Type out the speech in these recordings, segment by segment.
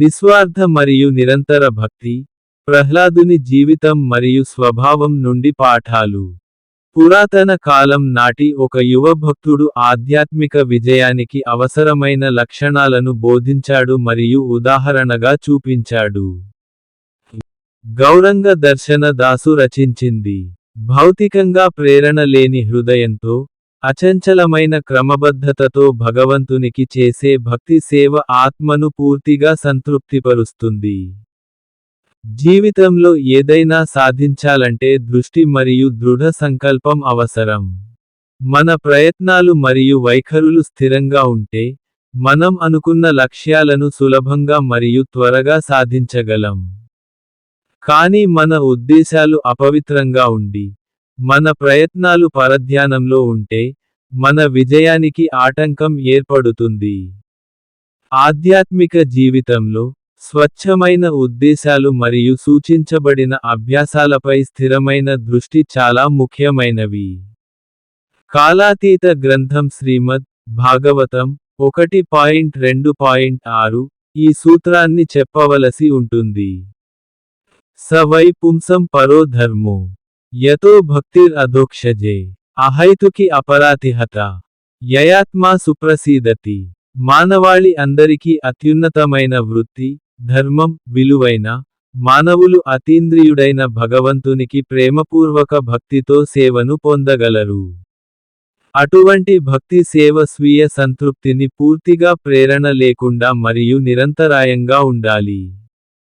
నిస్వార్థ మరియు నిరంతర భక్తి ప్రహ్లాదుని జీవితం మరియు స్వభావం నుండి పాఠాలు. పురాతన కాలం నాటి ఒక యువ భక్తుడు ఆధ్యాత్మిక విజయానికి అవసరమైన లక్షణాలను బోధించాడు మరియు ఉదాహరణగా చూపించాడు. గౌరంగ దర్శన దాసు రచించింది. భౌతికంగా ప్రేరణ లేని హృదయంతో అచంచలమైన క్రమబద్ధతతో భగవంతునికి చేసే భక్తి సేవ ఆత్మను పూర్తిగా సంతృప్తిపరుస్తుంది. జీవితంలో ఏదైనా సాధించాలంటే దృష్టి మరియు దృఢ సంకల్పం అవసరం. మన ప్రయత్నాలు మరియు వైఖరులు స్థిరంగా ఉంటే మనం అనుకున్న లక్ష్యాలను సులభంగా మరియు త్వరగా సాధించగలం. కానీ మన ఉద్దేశాలు అపవిత్రంగా ఉండి మన ప్రయత్నాలు పరధ్యానంలో ఉంటే మన విజయానికి ఆటంకం ఏర్పడుతుంది. ఆధ్యాత్మిక జీవితంలో స్వచ్ఛమైన ఉద్దేశాలు మరియు సూచించబడిన అభ్యాసాలపై స్థిరమైన దృష్టి చాలా ముఖ్యమైనవి. కాలాతీత గ్రంథం శ్రీమద్ భాగవతం ఒకటి పాయింట్ రెండు పాయింట్ ఆరు ఈ సూత్రాన్ని చెప్పవలసి ఉంటుంది. సవై పుంసం పరో ధర్మో యతో భక్తిర్ అధోక్షజే అహైతుకి అపరాతిహత యయాత్మా సుప్రసీదతి మానవాళి అందరికీ అత్యున్నతమైన వృత్తి ధర్మం విలువైన మానవులు అతీంద్రియుడైన భగవంతునికి ప్రేమపూర్వక భక్తితో సేవను పొందగలరు. అటువంటి భక్తి సేవ స్వీయ సంతృప్తిని పూర్తిగా ప్రేరణ లేకుండా మరియు నిరంతరాయంగా ఉండాలి.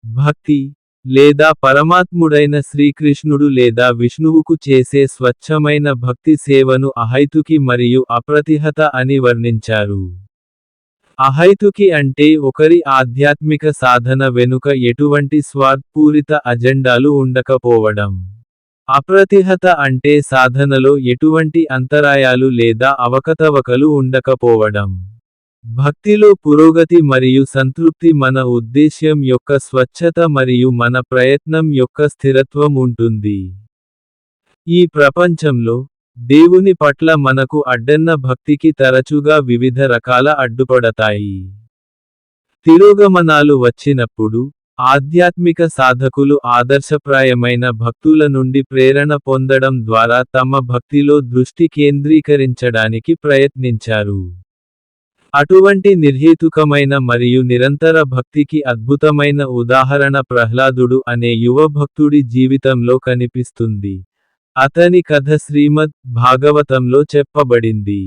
భక్తి లేదా పరమాత్ముడైన శ్రీకృష్ణుడు లేదా విష్ణువుకు చేసే స్వచ్ఛమైన భక్తి సేవను అహైతుకి మరియు అప్రతిహత అని వర్ణించారు. అహైతుకి అంటే ఒకరి ఆధ్యాత్మిక సాధన వెనుక ఎటువంటి స్వార్థపూరిత అజెండాలు ఉండకపోవడం. అప్రతిహత అంటే సాధనలో ఎటువంటి అంతరాయాలు లేదా అవకతవకలు ఉండకపోవడం. భక్తిలో పురోగతి మరియు సంతృప్తి మన ఉద్దేశ్యం యొక్క స్వచ్ఛత మరియు మన ప్రయత్నం యొక్క స్థిరత్వం ఉంటుంది. ఈ ప్రపంచంలో దేవుని పట్ల మనకు అడ్డన్న భక్తికి తరచుగా వివిధ రకాల అడ్డుపడతాయి. తిరోగమనాలు వచ్చినప్పుడు ఆధ్యాత్మిక సాధకులు ఆదర్శప్రాయమైన భక్తుల నుండి ప్రేరణ పొందడం ద్వారా తమ భక్తిలో దృష్టి కేంద్రీకరించడానికి ప్రయత్నించారు. అటువంటి నిర్హేతుకమైన మరియు నిరంతర భక్తికి అద్భుతమైన ఉదాహరణ ప్రహ్లాదుడు అనే యువ భక్తుడి జీవితంలో కనిపిస్తుంది. అతని కథ శ్రీమద్ భాగవతంలో చెప్పబడింది.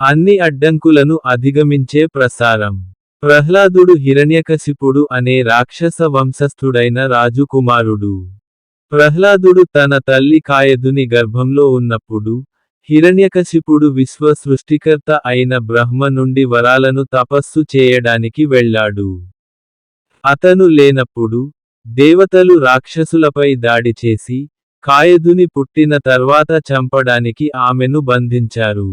అన్ని అడ్డంకులను అధిగమించే ప్రసారం. ప్రహ్లాదుడు హిరణ్యకశిపుడు అనే రాక్షస వంశస్థుడైన రాజుకుమారుడు. ప్రహ్లాదుడు తన తల్లి కాయదుని గర్భంలో ఉన్నప్పుడు హిరణ్యకశిపుడు విశ్వ సృష్టికర్త అయిన బ్రహ్మ నుండి వరాలను తపస్సు చేయడానికి వెళ్ళాడు. అతను లేనప్పుడు దేవతలు రాక్షసులపై దాడి చేసి కాయదుని పుట్టిన తర్వాత చంపడానికి ఆమెను బంధించారు.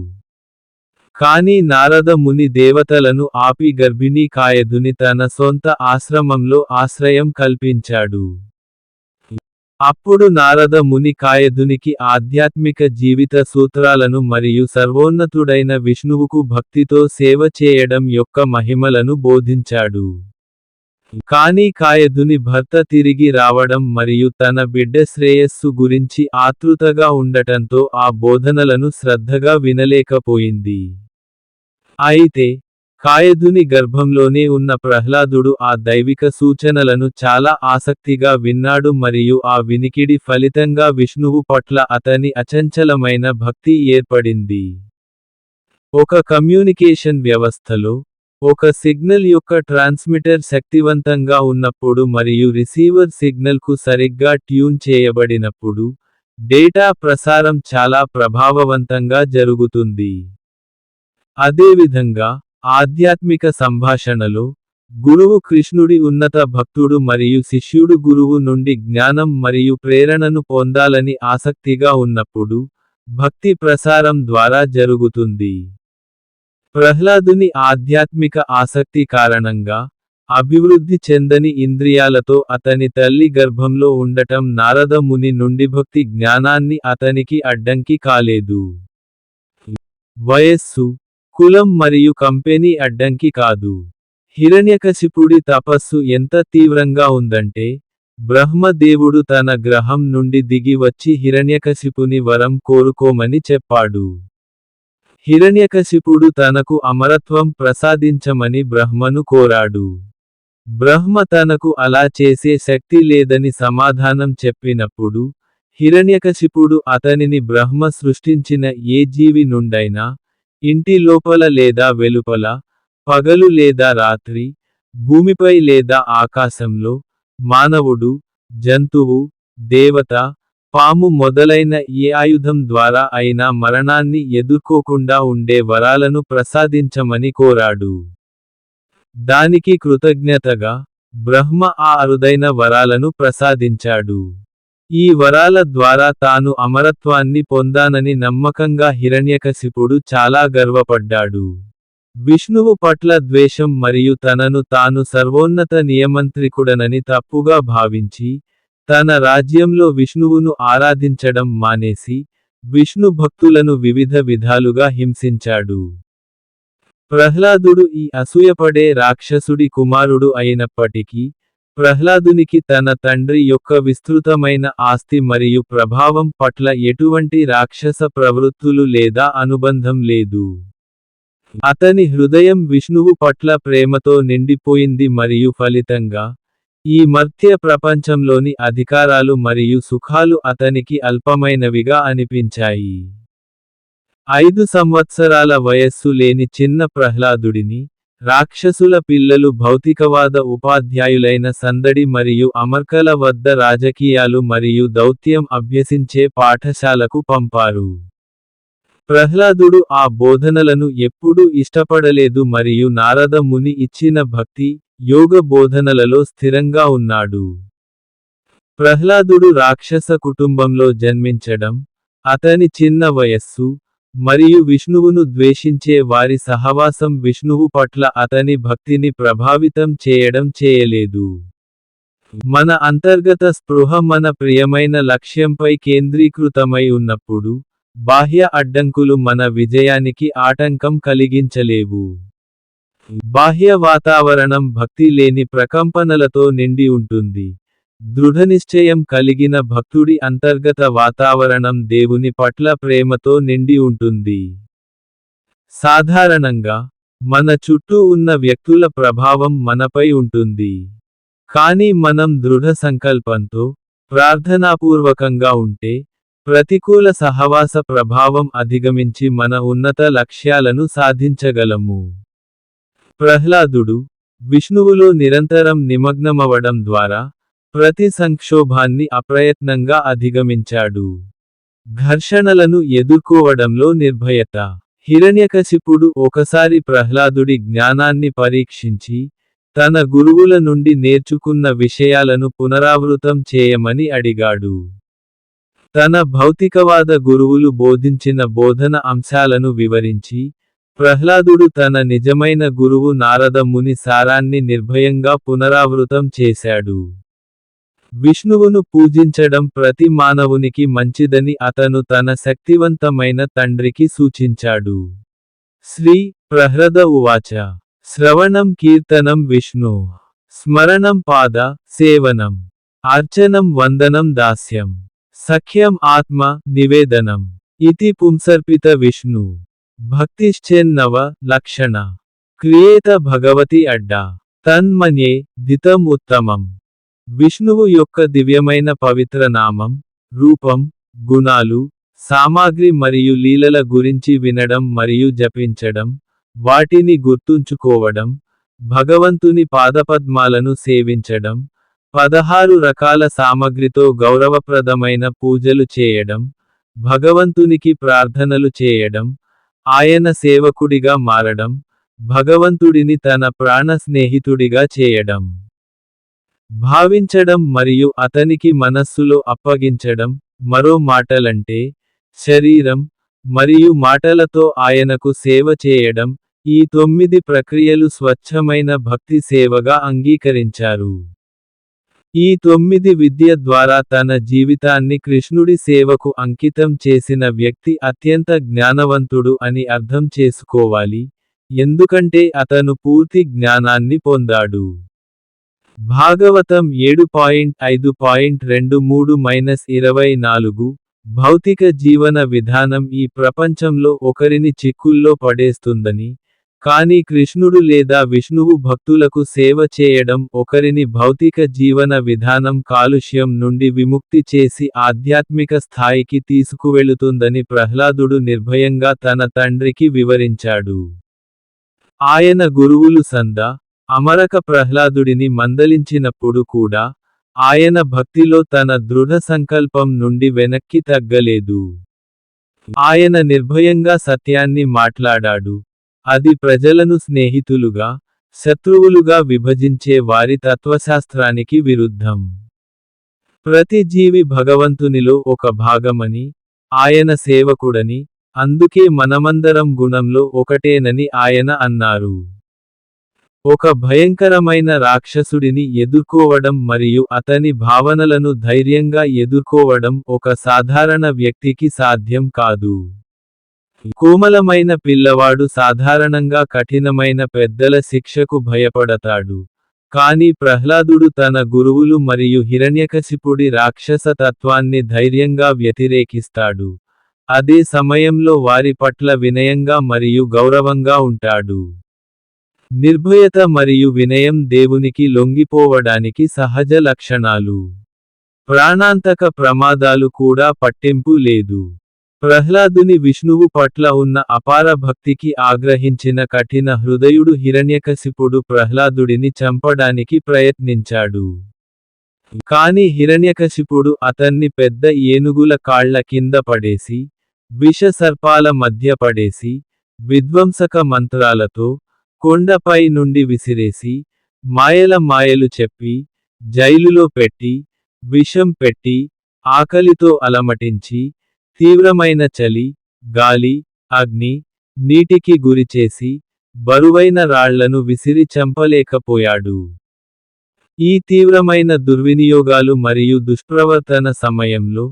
కాని నారద ముని దేవతలను ఆపి గర్భిణీ కాయదుని తన సొంత ఆశ్రమంలో ఆశ్రయం కల్పించాడు. అప్పుడు నారద ముని కాయదునికి ఆధ్యాత్మిక జీవిత సూత్రాలను మరియు సర్వోన్నతుడైన విష్ణువుకు భక్తితో సేవ చేయడం యొక్క మహిమలను బోధించాడు. కానీ కాయదుని భర్త తిరిగి రావడం మరియు తన బిడ్డ శ్రేయస్సు గురించి ఆతృతగా ఉండటంతో ఆ బోధనలను శ్రద్ధగా వినలేకపోయింది. అయితే కాయదుని గర్భంలోనే ఉన్న ప్రహ్లాదుడు ఆ దైవిక సూచనలను చాలా ఆసక్తిగా విన్నాడు మరియు ఆ వినికిడి ఫలితంగా విష్ణువు పట్ల అతని అచంచలమైన భక్తి ఏర్పడింది. ఒక కమ్యూనికేషన్ వ్యవస్థలో ఒక సిగ్నల్ యొక్క ట్రాన్స్మిటర్ శక్తివంతంగా ఉన్నప్పుడు మరియు రిసీవర్ సిగ్నల్కు సరిగ్గా ట్యూన్ చేయబడినప్పుడు డేటా ప్రసారం చాలా ప్రభావవంతంగా జరుగుతుంది. అదేవిధంగా ఆధ్యాత్మిక సంభాషణలో గురువు కృష్ణుడి ఉన్నత భక్తుడు మరియు శిష్యుడు గురువు నుండి జ్ఞానం మరియు ప్రేరణను పొందాలని ఆసక్తిగా ఉన్నప్పుడు భక్తి ప్రసారం ద్వారా జరుగుతుంది. ప్రహ్లాదుని ఆధ్యాత్మిక ఆసక్తి కారణంగా అభివృద్ధి చెందని ఇంద్రియాలతో అతని తల్లి గర్భంలో ఉండటం నారద ముని నుండి భక్తి జ్ఞానాన్ని అతనికి అడ్డంకి కాలేదు. వయస్సు కులం మరియు కంపెనీ అడ్డంకి కాదు. హిరణ్యకశిపుడి తపస్సు ఎంత తీవ్రంగా ఉందంటే బ్రహ్మదేవుడు తన గ్రహం నుండి దిగి వచ్చి హిరణ్యకశిపుని వరం కోరుకోమని చెప్పాడు. హిరణ్యకశిపుడు తనకు అమరత్వం ప్రసాదించమని బ్రహ్మను కోరాడు. బ్రహ్మ తనకు అలా చేసే శక్తి లేదని సమాధానం చెప్పినప్పుడు హిరణ్యకశిపుడు అతనిని బ్రహ్మ సృష్టించిన ఏ జీవి నుండైనా ఇంటి లోపల లేదా వెలుపల పగలు లేదా రాత్రి భూమిపై లేదా ఆకాశంలో మానవుడు జంతువు దేవత పాము మొదలైన ఏ ఆయుధం ద్వారా అయినా మరణాన్ని ఎదుర్కోకుండా ఉండే వరాలను ప్రసాదించమని కోరాడు. దానికి కృతజ్ఞతగా బ్రహ్మ ఆ అరుదైన వరాలను ప్రసాదించాడు. ఈ వరాల ద్వారా తాను అమరత్వాన్ని పొందానని నమ్మకంగా హిరణ్యకశిపుడు చాలా గర్వపడ్డాడు. విష్ణువు పట్ల ద్వేషం మరియు తనను తాను సర్వోన్నత నియమంత్రికుడనని తప్పుగా భావించి తన రాజ్యంలో విష్ణువును ఆరాధించడం మానేసి విష్ణు భక్తులను వివిధ విధాలుగా హింసించాడు. ప్రహ్లాదుడు ఈ అసూయపడే రాక్షసుడి కుమారుడు అయినప్పటికీ ప్రహ్లాదునికి తన తండ్రి యొక్క విస్తృతమైన ఆస్తి మరియు ప్రభావం పట్ల ఎటువంటి రాక్షస ప్రవృత్తులు లేదా అనుబంధం లేదు. అతని హృదయం విష్ణువు పట్ల ప్రేమతో నిండిపోయింది మరియు ఫలితంగా ఈ మర్త్య ప్రపంచంలోని అధికారాలు మరియు సుఖాలు అతనికి అల్పమైనవిగా అనిపించాయి. ఐదు సంవత్సరాల వయస్సు లేని చిన్న ప్రహ్లాదుడిని రాక్షసుల పిల్లలు భౌతికవాద ఉపాధ్యాయులైన సందడి మరియు అమర్కల వద్ద రాజకీయాలు మరియు దౌత్యం అభ్యసించే పాఠశాలకు పంపారు. ప్రహ్లాదుడు ఆ బోధనలను ఎప్పుడూ ఇష్టపడలేదు మరియు నారద ముని ఇచ్చిన భక్తి యోగ బోధనలలో స్థిరంగా ఉన్నాడు. ప్రహ్లాదుడు రాక్షస కుటుంబంలో జన్మించడం అతని చిన్న వయస్సు మరియు విష్ణువును ద్వేషించే వారి సహవాసం విష్ణువు పట్ల అతని భక్తిని ప్రభావితం చేయడం చేయలేదు. మన అంతర్గత స్పృహ మన ప్రియమైన లక్ష్యంపై కేంద్రీకృతమై ఉన్నప్పుడు బాహ్య అడ్డంకులు మన విజయానికి ఆటంకం కలిగించలేవు. బాహ్య వాతావరణం భక్తి లేని ప్రకంపనలతో నిండి ఉంటుంది. దృఢనిశ్చయం కలిగిన భక్తుడి అంతర్గత వాతావరణం దేవుని పట్ల ప్రేమతో నిండి ఉంటుంది. సాధారణంగా మన చుట్టూ ఉన్న వ్యక్తుల ప్రభావం మనపై ఉంటుంది. కానీ మనం దృఢ సంకల్పంతో ప్రార్థనాపూర్వకంగా ఉంటే ప్రతికూల సహవాస ప్రభావం అధిగమించి మన ఉన్నత లక్ష్యాలను సాధించగలము. ప్రహ్లాదుడు విష్ణువులో నిరంతరం నిమగ్నమవడం ద్వారా ప్రతి సంక్షోభాన్ని అప్రయత్నంగా అధిగమించాడు. ఘర్షణలను ఎదుర్కోవడంలో నిర్భయత. హిరణ్యకశిపుడు ఒకసారి ప్రహ్లాదుడి జ్ఞానాన్ని పరీక్షించి తన గురువుల నుండి నేర్చుకున్న విషయాలను పునరావృతం చేయమని అడిగాడు. తన భౌతికవాద గురువులు బోధించిన బోధన అంశాలను వివరించి ప్రహ్లాదుడు తన నిజమైన గురువు నారద ముని సారాన్ని నిర్భయంగా పునరావృతం చేశాడు. విష్ణువును పూజించడం ప్రతి మానవునికి మంచిదని అతను తన శక్తివంతమైన తండ్రికి సూచించాడు. శ్రీ ప్రహ్రద ఉవాచ. శ్రవణం కీర్తనం విష్ణు. స్మరణం పాద సేవనం. అర్చనం వందనం దాస్యం. సఖ్యం ఆత్మ నివేదనం. ఇతి పుంసర్పిత విష్ణు. భక్తిశ్చెన్నవ లక్షణ. క్రియేత భగవతి అడ్డా. తన్మన్యే దితం ఉత్తమం. విష్ణువు యొక్క దివ్యమైన పవిత్ర నామం రూపం గుణాలు సామాగ్రి మరియు లీలల గురించి వినడం మరియు జపించడం వాటిని గుర్తుంచుకోవడం భగవంతుని పాదపద్మాలను సేవించడం పదహారు రకాల సామగ్రితో గౌరవప్రదమైన పూజలు చేయడం భగవంతునికి ప్రార్థనలు చేయడం ఆయన సేవకుడిగా మారడం భగవంతుడిని తన ప్రాణ స్నేహితుడిగా చేయడం. భావించడం మరియు అతనికి మనస్సులో అప్పగించడం మరో మాటలంటే శరీరం మరియు మాటలతో ఆయనకు సేవ చేయడం ఈ తొమ్మిది ప్రక్రియలు స్వచ్ఛమైన భక్తి సేవగా అంగీకరించారు ఈ తొమ్మిది విద్య ద్వారా తన జీవితాన్ని కృష్ణుడి సేవకు అంకితం చేసిన వ్యక్తి అత్యంత జ్ఞానవంతుడు అని అర్థం చేసుకోవాలి ఎందుకంటే అతను పూర్తి జ్ఞానాన్ని పొందాడు. భాగవతం ఏడు పాయింట్ ఐదు పాయింట్ రెండు మూడు మైనస్ ఇరవై నాలుగు భౌతిక జీవన విధానం ఈ ప్రపంచంలో ఒకరిని చిక్కుల్లో పడేస్తుందని, కానీ కృష్ణుడు లేదా విష్ణువు భక్తులకు సేవ చేయడం ఒకరిని భౌతిక జీవన విధానం కాలుష్యం నుండి విముక్తి చేసి ఆధ్యాత్మిక స్థాయికి తీసుకువెళుతుందని ప్రహ్లాదుడు నిర్భయంగా తన తండ్రికి వివరించాడు. ఆయన గురువులు సంద, అమరక ప్రహ్లాదుడిని మందలించినప్పుడు కూడా, ఆయన భక్తిలో తన దృఢ సంకల్పం నుండి వెనక్కి తగ్గలేదు. ఆయన నిర్భయంగా సత్యాన్ని మాట్లాడాడు. అది ప్రజలను స్నేహితులుగా, శత్రువులుగా విభజించే వారి తత్వశాస్త్రానికి విరుద్ధం. ప్రతి జీవి భగవంతునిలో ఒక భాగమని, ఆయన సేవకుడని, అందుకే మనమందరం గుణంలో ఒకటేనని ఆయన అన్నారు. ఒక భయంకరమైన రాక్షసుడిని ఎదుర్కోవడం మరియు అతని భావనలను ధైర్యంగా ఎదుర్కోవడం ఒక సాధారణ వ్యక్తికి సాధ్యం కాదు. కోమలమైన పిల్లవాడు సాధారణంగా కఠినమైన పెద్దల శిక్షకు భయపడతాడు. కాని ప్రహ్లాదుడు తన గురువులు మరియు హిరణ్యకశిపుడి రాక్షస తత్వాన్ని ధైర్యంగా వ్యతిరేకిస్తాడు. అదే సమయంలో వారి పట్ల వినయంగా మరియు గౌరవంగా ఉంటాడు. నిర్భయత మరియు వినయం దేవునికి లొంగిపోవడానికి సహజ లక్షణాలు. ప్రాణాంతక ప్రమాదాలు కూడా పట్టింపు లేదు. ప్రహ్లాదుని విష్ణువు పట్ల ఉన్న అపార భక్తికి ఆగ్రహించిన కఠిన హృదయుడు హిరణ్యకశిపుడు ప్రహ్లాదుడిని చంపడానికి ప్రయత్నించాడు. కాని హిరణ్యకశిపుడు అతన్ని పెద్ద ఏనుగుల కాళ్ళ కింద పడేసి, విష సర్పాల మధ్య పడేసి, విధ్వంసక మంత్రాలతో, కొండపై నుండి విసిరేసి, మాయల మాయలు చెప్పి, జైలులో పెట్టి, విషం పెట్టి, ఆకలితో అలమటించి, తీవ్రమైన చలి, గాలి, అగ్ని, నీటికి గురిచేసి, బరువైన రాళ్ళను విసిరి చంపలేకపోయాడు. ఈ తీవ్రమైన దుర్వినియోగాలు మరియు దుష్ప్రవర్తన సమయంలో,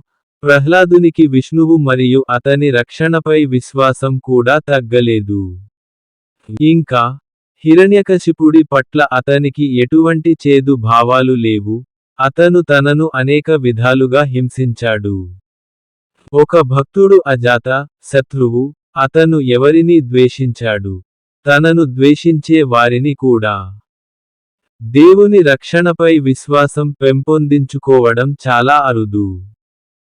ప్రహ్లాదునికి విష్ణువు మరియు అతని రక్షణపై విశ్వాసం కూడా తగ్గలేదు. ఇంకా, హిరణ్యకశిపుడి పట్ల అతనికి ఎటువంటి చేదు భావాలు లేవు, అతను తనను అనేక విధాలుగా హింసించాడు. ఒక భక్తుడు అజాత, శత్రువు, అతను ఎవరిని ద్వేషించాడు. తనను ద్వేషించే వారిని కూడా. దేవుని రక్షణపై విశ్వాసం పెంపొందించుకోవడం చాలా అరుదు.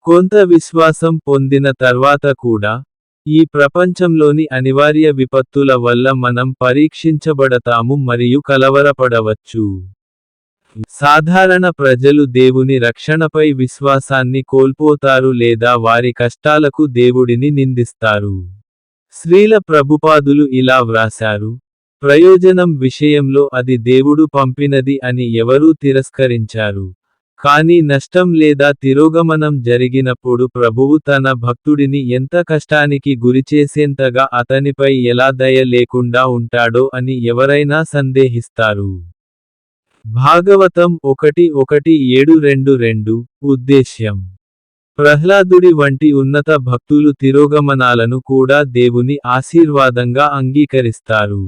కొంత విశ్వాసం పొందిన తర్వాత కూడా, ఈ ప్రపంచంలోని అనివార్య విపత్తుల వల్ల మనం పరీక్షించబడతాము మరియు కలవరపడవచ్చు. సాధారణ ప్రజలు దేవుని రక్షణపై విశ్వాసాన్ని కోల్పోతారు లేదా వారి కష్టాలకు దేవుడిని నిందిస్తారు. శ్రీల ప్రభుపాదులు ఇలా వ్రాశారు, ప్రయోజనం విషయంలో అది దేవుడు పంపినది అని ఎవరూ తిరస్కరించారు. కానీ నష్టం లేదా తిరోగమనం జరిగినప్పుడు ప్రభువు తన భక్తుడిని ఎంత కష్టానికి గురిచేసేంతగా అతనిపై ఎలా దయ లేకుండా ఉంటాడో అని ఎవరైనా సందేహిస్తారు. భాగవతం ఒకటి ఒకటి ఏడు రెండు రెండు, ఉద్దేశ్యం ప్రహ్లాదుడి వంటి ఉన్నత భక్తులు తిరోగమనాలను కూడా దేవుని ఆశీర్వాదంగా అంగీకరిస్తారు.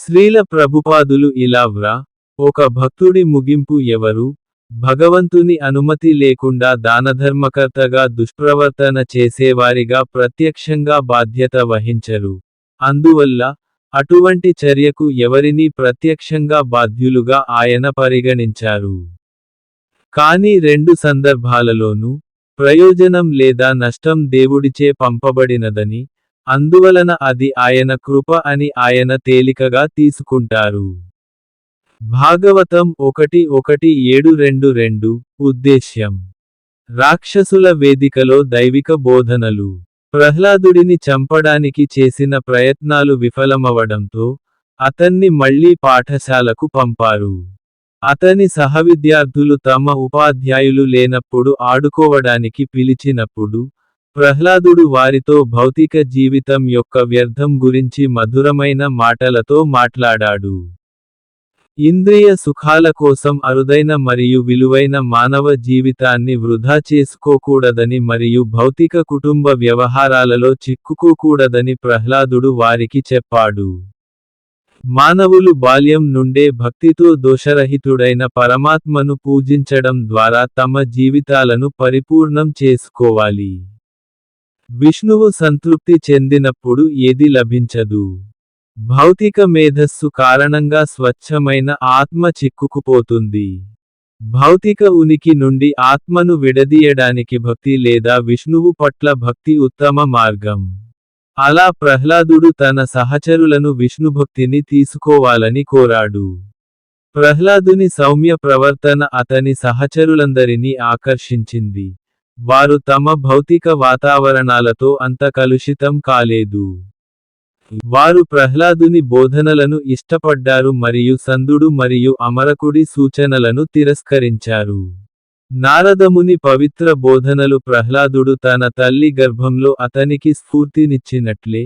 శ్రీల ప్రభుపాదులు ఇలా వ్రా, ఒక భక్తుడి ముగింపు ఎవరు, భగవంతుని అనుమతి లేకుండా దానధర్మకర్తగా దుష్ప్రవర్తన చేసేవారిగా ప్రత్యక్షంగా బాధ్యత వహించరు. అందువల్ల, అటువంటి చర్యకు ఎవరినీ ప్రత్యక్షంగా బాధ్యులుగా ఆయన పరిగణించారు. కానీ రెండు సందర్భాలలోనూ, ప్రయోజనం లేదా నష్టం దేవుడిచే పంపబడినదని, అందువలన అది ఆయన కృప అని ఆయన తేలికగా తీసుకుంటారు. భాగవతం ఒకటి ఒకటి ఏడు రెండు రెండు, ఉద్దేశ్యం రాక్షసుల వేదికలో దైవిక బోధనలు ప్రహ్లాదుడిని చంపడానికి చేసిన ప్రయత్నాలు విఫలమవడంతో, అతన్ని మళ్ళీ పాఠశాలకు పంపారు. అతని సహవిద్యార్థులు తమ ఉపాధ్యాయులు లేనప్పుడు ఆడుకోవడానికి పిలిచినప్పుడు, ప్రహ్లాదుడు వారితో భౌతిక జీవితం యొక్క వ్యర్థం గురించి మధురమైన మాటలతో మాట్లాడాడు. ఇంద్రియ సుఖాల కోసం అరుదైన మరియు విలువైన మానవ జీవితాన్ని వృధా చేసుకోకూడదని మరియు భౌతిక కుటుంబ వ్యవహారాలలో చిక్కుకోకూడదని ప్రహ్లాదుడు వారికి చెప్పాడు. మానవులు బాల్యం నుండే భక్తితో దోషరహితుడైన పరమాత్మను పూజించడం ద్వారా తమ జీవితాలను పరిపూర్ణం చేసుకోవాలి విష్ణువు సంతృప్తి చెందినప్పుడు ఏది లభించదు భౌతిక మేధస్సు కారణంగా స్వచ్ఛమైన ఆత్మ చిక్కుకుపోతుంది. భౌతిక ఉనికి నుండి ఆత్మను విడదీయడానికి భక్తి లేదా విష్ణువు పట్ల భక్తి ఉత్తమ మార్గం. అలా ప్రహ్లాదుడు తన సహచరులను విష్ణుభక్తిని తీసుకోవాలని కోరాడు. ప్రహ్లాదుని సౌమ్య ప్రవర్తన అతని సహచరులందరినీ ఆకర్షించింది. వారు తమ భౌతిక వాతావరణాలతో అంత కలుషితం కాలేదు. వారు ప్రహ్లాదుని బోధనలను ఇష్టపడ్డారు మరియు సందుడు మరియు అమరకుడి సూచనలను తిరస్కరించారు. నారదముని పవిత్ర బోధనలు ప్రహ్లాదుడు తన తల్లి గర్భంలో అతనికి స్ఫూర్తినిచ్చినట్లే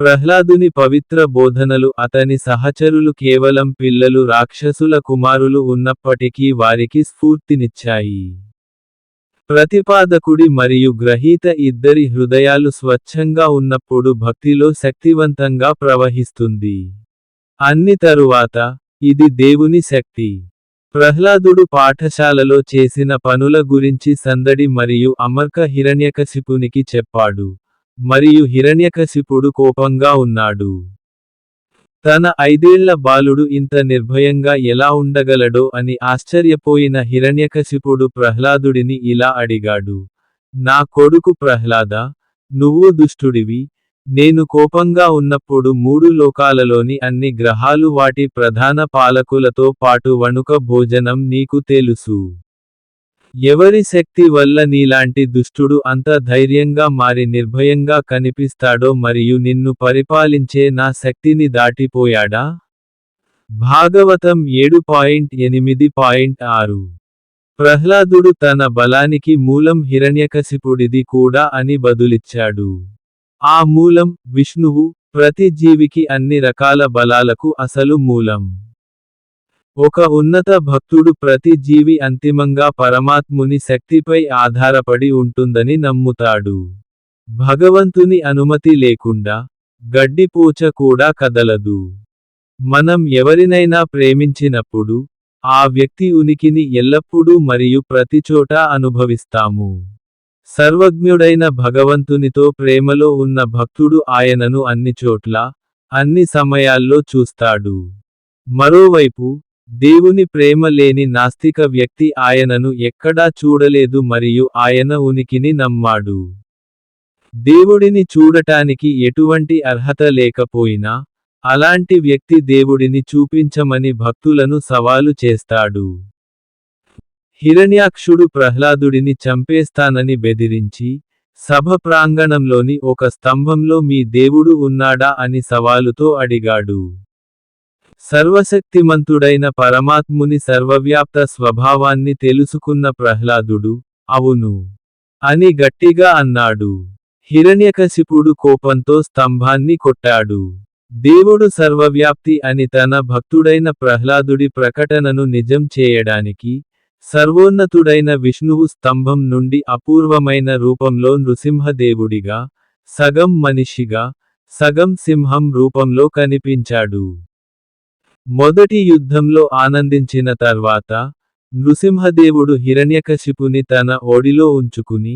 ప్రహ్లాదుని పవిత్ర బోధనలు అతని సహచరులు కేవలం పిల్లలు రాక్షసుల కుమారులు ఉన్నప్పటికీ వారికి స్ఫూర్తినిచ్చాయి. ప్రతిపాదకుడి మరియు గ్రహీత ఇద్దరి హృదయాలు స్వచ్ఛంగా ఉన్నప్పుడు భక్తిలో శక్తివంతంగా ప్రవహిస్తుంది. అన్ని తరువాత ఇది దేవుని శక్తి. ప్రహ్లాదుడు పాఠశాలలో చేసిన పనుల గురించి సందడి మరియు అమర్క హిరణ్యకశిపునికి చెప్పాడు. మరియు హిరణ్యకశిపుడు కోపంగా ఉన్నాడు. తన ఐదేళ్ళ బాలుడు ఇంత నిర్భయంగా ఎలా ఉండగలడో అని ఆశ్చర్యపోయిన హిరణ్యకశిపుడు ప్రహ్లాదుడిని ఇలా అడిగాడు. నా కొడుకు ప్రహ్లాద నువ్వు దుష్టుడివి. నేను కోపంగా ఉన్నప్పుడు మూడు లోకాలలోని అన్ని గ్రహాలు వాటి ప్రధాన పాలకులతో పాటు వణుక భోజనం నీకు తెలుసు. ఎవరి శక్తి వల్ల నీలాంటి దుష్టుడు అంత ధైర్యంగా మారి నిర్భయంగా కనిపిస్తాడో మరియు నిన్ను పరిపాలించే నా శక్తిని దాటిపోయాడా? భాగవతం ఏడు పాయింట్ ఎనిమిది పాయింట్ ఆరు. ప్రహ్లాదుడు తన బలానికి మూలం హిరణ్యకశిపుడిది కూడా అని బదులిచ్చాడు. ఆ మూలం విష్ణువు ప్రతి జీవికి అన్ని రకాల బలాలకు అసలు మూలం. ఒక ఉన్నత భక్తుడు ప్రతి జీవి అంతిమంగా పరమాత్ముని శక్తిపై ఆధారపడి ఉంటుందని నమ్ముతాడు. భగవంతుని అనుమతి లేకుండా గడ్డిపూచ కూడా కదలదు. మనం ఎవరినైనా ప్రేమించినప్పుడు ఆ వ్యక్తి ఉనికిని ఎల్లప్పుడూ మరియు ప్రతిచోటా అనుభవిస్తాము. సర్వజ్ఞుడైన భగవంతునితో ప్రేమలో ఉన్న భక్తుడు ఆయనను అన్ని చోట్ల అన్ని సమయాల్లో చూస్తాడు. మరోవైపు దేవుని ప్రేమ లేని నాస్తిక వ్యక్తి ఆయనను ఎక్కడా చూడలేదు మరియు ఆయన ఉనికిని నమ్మాడు. దేవుడిని చూడటానికి ఎటువంటి అర్హత లేకపోయినా అలాంటి వ్యక్తి దేవుడిని చూపించమని భక్తులను సవాలు చేస్తాడు. హిరణ్యాక్షుడు ప్రహ్లాదుడిని చంపేస్తానని బెదిరించి సభ ప్రాంగణంలోని ఒక స్తంభంలో మీ దేవుడు ఉన్నాడా అని సవాలుతో అడిగాడు. సర్వశక్తిమంతుడైన పరమాత్ముని సర్వవ్యాప్త స్వభావాన్ని తెలుసుకున్న ప్రహ్లాదుడు అవును అని గట్టిగా అన్నాడు. హిరణ్యకశిపుడు కోపంతో స్తంభాన్ని కొట్టాడు. దేవుడు సర్వవ్యాప్తి అని తన భక్తుడైన ప్రహ్లాదుడి ప్రకటనను నిజం చేయడానికి సర్వోన్నతుడైన విష్ణువు స్తంభం నుండి అపూర్వమైన రూపంలో నృసింహదేవుడిగా సగం మనిషిగా సగం సింహం రూపంలో కనిపించాడు. మొదటి యుద్ధంలో ఆనందించిన తర్వాత నృసింహదేవుడు హిరణ్యకశిపుని తన ఓడిలో ఉంచుకుని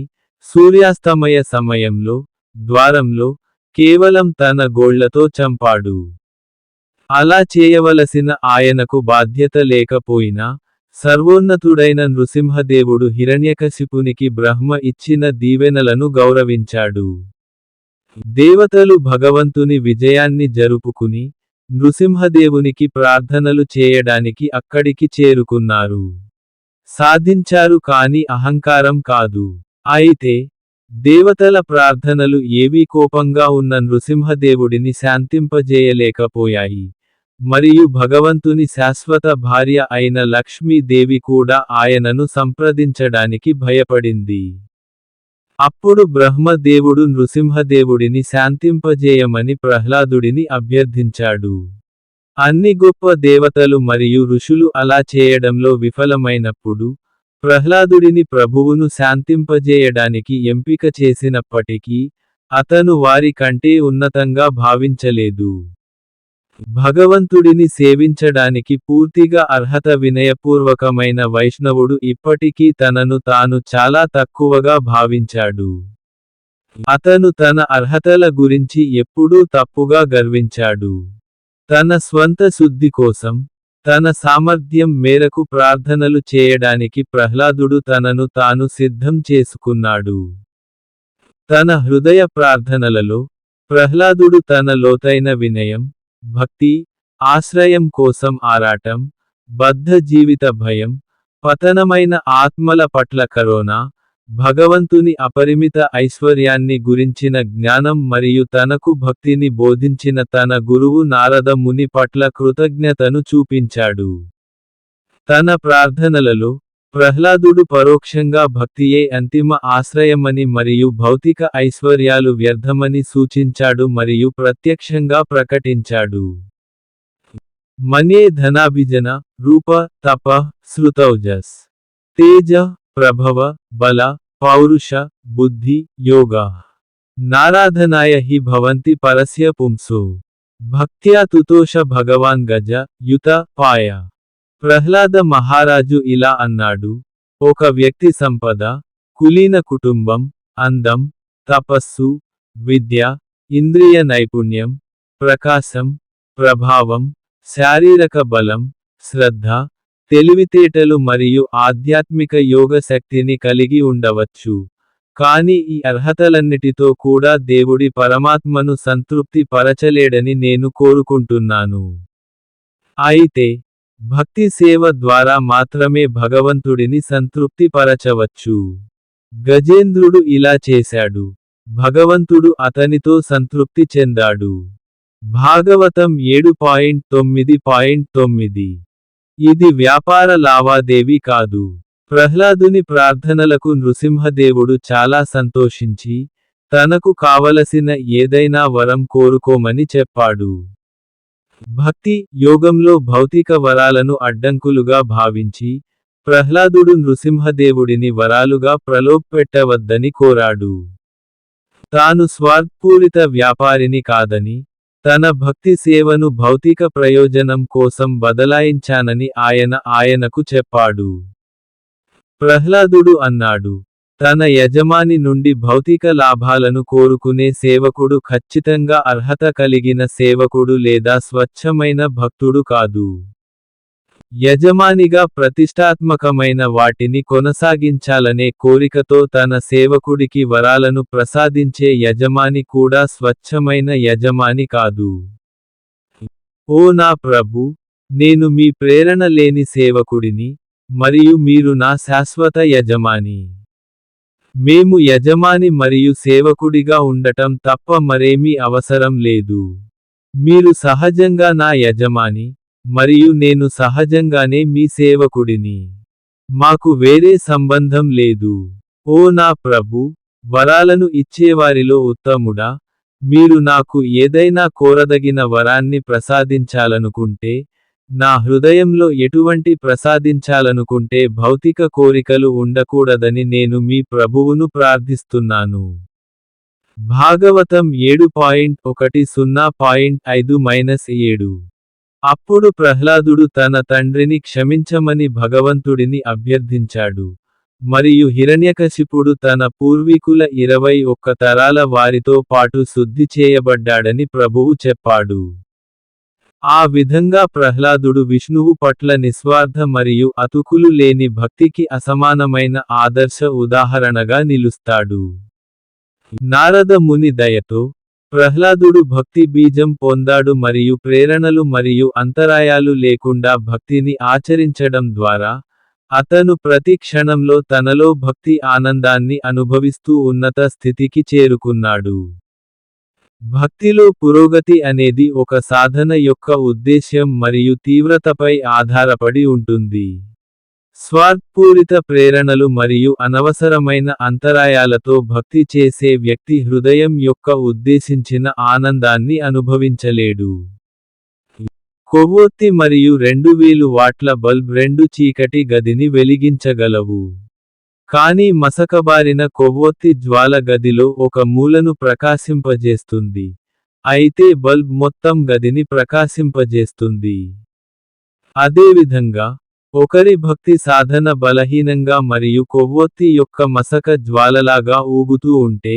సూర్యాస్తమయ సమయంలో ద్వారంలో కేవలం తన గోళ్ళతో చంపాడు. అలా చేయవలసిన ఆయనకు బాధ్యత లేకపోయినా సర్వోన్నతుడైన నృసింహదేవుడు హిరణ్యకశిపునికి బ్రహ్మ ఇచ్చిన దీవెనలను గౌరవించాడు. దేవతలు భగవంతుని విజయాన్ని జరుపుకుని నృసింహదేవునికి ప్రార్థనలు చేయడానికి అక్కడికి చేరుకున్నారు. సాధించారు కాని అహంకారం కాదు. అయితే దేవతల ప్రార్థనలు ఏవీ కోపంగా ఉన్న నృసింహదేవుడిని శాంతింపజేయలేకపోయాయి. మరియు భగవంతుని శాశ్వత భార్య అయిన లక్ష్మీదేవి కూడా ఆయనను సంప్రదించడానికి భయపడింది. అప్పుడు బ్రహ్మదేవుడు నృసింహదేవుడిని శాంతింపజేయమని ప్రహ్లాదుడిని అభ్యర్థించాడు. అన్ని గొప్ప దేవతలు మరియు ఋషులు అలా చేయడంలో విఫలమైనప్పుడు ప్రహ్లాదుడిని ప్రభువును శాంతింపజేయడానికి ఎంపిక చేసినప్పటికీ అతను వారి కంటే ఉన్నతంగా భావించలేదు. భగవంతుడిని సేవించడానికి పూర్తిగా అర్హత వినయపూర్వకమైన వైష్ణవుడు ఇప్పటికీ తనను తాను చాలా తక్కువగా భావించాడు. అతను తన అర్హతల గురించి ఎప్పుడూ తప్పుగా గర్వించాడు. తన స్వంత శుద్ధి కోసం, తన సామర్థ్యం మేరకు ప్రార్థనలు చేయడానికి ప్రహ్లాదుడు తనను తాను సిద్ధం చేసుకున్నాడు. తన హృదయ ప్రార్థనలలో, ప్రహ్లాదుడు తన లోతైన వినయం, భక్తి, ఆశ్రయం కోసం ఆరాటం, బద్ధ జీవిత భయం, పతనమైన ఆత్మల పట్ల కరోనా, భగవంతుని అపరిమిత ఐశ్వర్యాన్ని గురించిన జ్ఞానం మరియు తనకు భక్తిని బోధించిన తన గురువు నారద ముని పట్ల కృతజ్ఞతను చూపించాడు. తన ప్రార్థనలలో, ప్రహ్లాదుడు పరోక్షంగా భక్తియే అంతిమ ఆశ్రయమని మరియు భౌతిక ఐశ్వర్యాలు వ్యర్థమని సూచించాడు మరియు ప్రత్యక్షంగా ప్రకటించాడు. మనే ధనాభిజన, రూప, తప, శృతౌజస్. తేజ, ప్రభవ, బల, పౌరుష, బుద్ధి, యోగ. నారాధనాయ హి భవంతి పరస్య పుంసో. భక్త్యా తుతోష భగవాన్ గజ, యుత, పాయ. ప్రహ్లాద మహారాజు ఇలా అన్నాడు. ఒక వ్యక్తి సంపద, కులీన కుటుంబం, అందం, తపస్సు, విద్య, ఇంద్రియ నైపుణ్యం, ప్రకాశం, ప్రభావం, శారీరక బలం, శ్రద్ధ, తెలివితేటలు మరియు ఆధ్యాత్మిక యోగ శక్తిని కలిగి ఉండవచ్చు. కాని ఈ అర్హతలన్నిటితో కూడా దేవుడి పరమాత్మను సంతృప్తి పరచలేడని నేను కోరుకుంటున్నాను. అయితే, భక్తి సేవ ద్వారా మాత్రమే భగవంతుడిని సంతృప్తిపరచవచ్చు గజేంద్రుడు ఇలా చేశాడు. భగవంతుడు అతనితో సంతృప్తి చెందాడు. భాగవతం ఏడు పాయింట్ తొమ్మిది పాయింట్ తొమ్మిది. ఇది వ్యాపార లావాదేవి కాదు. ప్రహ్లాదుని ప్రార్థనలకు నృసింహదేవుడు చాలా సంతోషించి, తనకు కావలసిన ఏదైనా వరం కోరుకోమని చెప్పాడు. భక్తి, యోగంలో భౌతిక వరాలను అడ్డంకులుగా భావించి, ప్రహ్లాదుడు నృసింహదేవుడిని వరాలుగా ప్రలోభపెట్టవద్దని కోరాడు. తాను స్వార్థపూరిత వ్యాపారిని కాదని, తన భక్తి సేవను భౌతిక ప్రయోజనం కోసం బదలాయించానని ఆయన ఆయనకు చెప్పాడు. ప్రహ్లాదుడు అన్నాడు. తన యజమాని నుండి భౌతిక లాభాలను కోరుకునే సేవకుడు ఖచ్చితంగా అర్హత కలిగిన సేవకుడు లేదా స్వచ్ఛమైన భక్తుడు కాదు. యజమానిగా ప్రతిష్టాత్మకమైన వాటిని కొనసాగించాలనే కోరికతో తన సేవకుడికి వరాలను ప్రసాదించే యజమాని కూడా స్వచ్ఛమైన యజమాని కాదు. ఓ నా ప్రభు, నేను మీ ప్రేరణ లేని సేవకుడిని, మరియు మీరు నా శాశ్వత యజమాని. మేము యజమాని మరియు సేవకుడిగా ఉండటం తప్ప మరేమీ అవసరం లేదు. మీరు సహజంగా నా యజమాని, మరియు నేను సహజంగానే మీ సేవకుడిని. మాకు వేరే సంబంధం లేదు. ఓ నా ప్రభు, వరాలను ఇచ్చేవారిలో ఉత్తముడా, మీరు నాకు ఏదైనా కోరదగిన వరాన్ని ప్రసాదించాలనుకుంటే, నా హృదయంలో ఎటువంటి ప్రసాదించాలనుకుంటే భౌతిక కోరికలు ఉండకూడదని నేను మీ ప్రభువును ప్రార్థిస్తున్నాను. భాగవతం ఏడు పాయింట్ ఒకటి సున్నా పాయింట్ ఐదు మైనస్ ఏడు. అప్పుడు ప్రహ్లాదుడు తన తండ్రిని క్షమించమని భగవంతుడిని అభ్యర్థించాడు. మరియు హిరణ్యకశిపుడు తన పూర్వీకుల ఇరవై ఒక్క తరాల వారితో పాటు శుద్ధి చేయబడ్డాడని ప్రభువు చెప్పాడు. ఆ విధంగా ప్రహ్లాదుడు విష్ణువు పట్ల నిస్వార్థ మరియు అతుకులు లేని భక్తికి అసమానమైన ఆదర్శ ఉదాహరణగా నిలుస్తాడు. నారద ముని దయతో, ప్రహ్లాదుడు భక్తి బీజం పొందాడు మరియు ప్రేరణలు మరియు అంతరాయాలు లేకుండా భక్తిని ఆచరించడం ద్వారా, అతను ప్రతి క్షణంలో తనలో భక్తి ఆనందాన్ని అనుభవిస్తూ ఉన్నత స్థితికి చేరుకున్నాడు. భక్తిలో పురోగతి అనేది ఒక సాధన యొక్క ఉద్దేశ్యం మరియు తీవ్రతపై ఆధారపడి ఉంటుంది. స్వార్థపూరిత ప్రేరణలు మరియు అనవసరమైన అంతరాయాలతో భక్తి చేసే వ్యక్తి హృదయం యొక్క ఉద్దేశించిన ఆనందాన్ని అనుభవించలేడు. కొవ్వొత్తి మరియు రెండు వేలు వాట్ల బల్బ్ రెండు చీకటి గదిని వెలిగించగలవు. కానీ మసకబారిన కొవ్వొత్తి జ్వాల గదిలో ఒక మూలను ప్రకాశింపజేస్తుంది. అయితే బల్బ్ మొత్తం గదిని ప్రకాశింపజేస్తుంది. అదేవిధంగా, ఒకరి భక్తి సాధన బలహీనంగా మరియు కొవ్వొత్తి యొక్క మసక జ్వాలలాగా ఊగుతూ ఉంటే,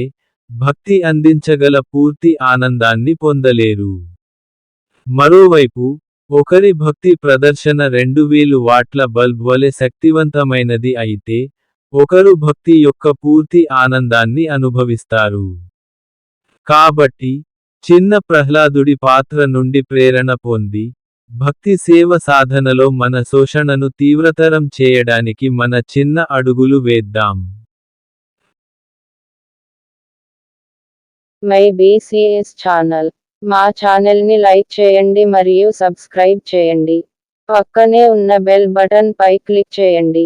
భక్తి అందించగల పూర్తి ఆనందాన్ని పొందలేరు. మరోవైపు, ఒకరి భక్తి ప్రదర్శన 2000 వాట్ల బల్బ్ వలె శక్తివంతమైనది అయితే, ఒకరు భక్తి యొక్క పూర్తి ఆనందాన్ని అనుభవిస్తారు. కాబట్టి, చిన్న ప్రహ్లాదుడి పాత్ర నుండి ప్రేరణ పొంది, భక్తి సేవ సాధనలో మన శోషణను తీవ్రతరం చేయడానికి మన చిన్న అడుగులు వేద్దాం. మై బీసీఎస్ ఛానల్ మా ఛానల్ని లైక్ చేయండి మరియు సబ్స్క్రైబ్ చేయండి పక్కనే ఉన్న బెల్ బటన్ పై క్లిక్ చేయండి